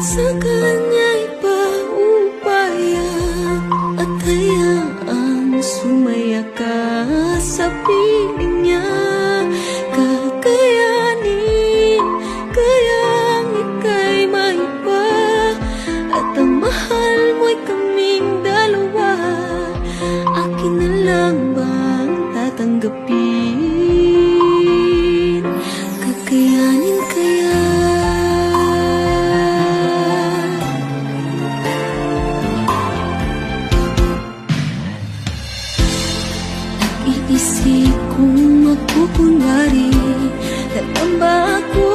sa kanya'y paubaya At hayaang sumaya ka sa piling niya Kakayanin Kayang ika'y bang tatanggapin? Kakayanin Iisip kong magkukunwari Na lang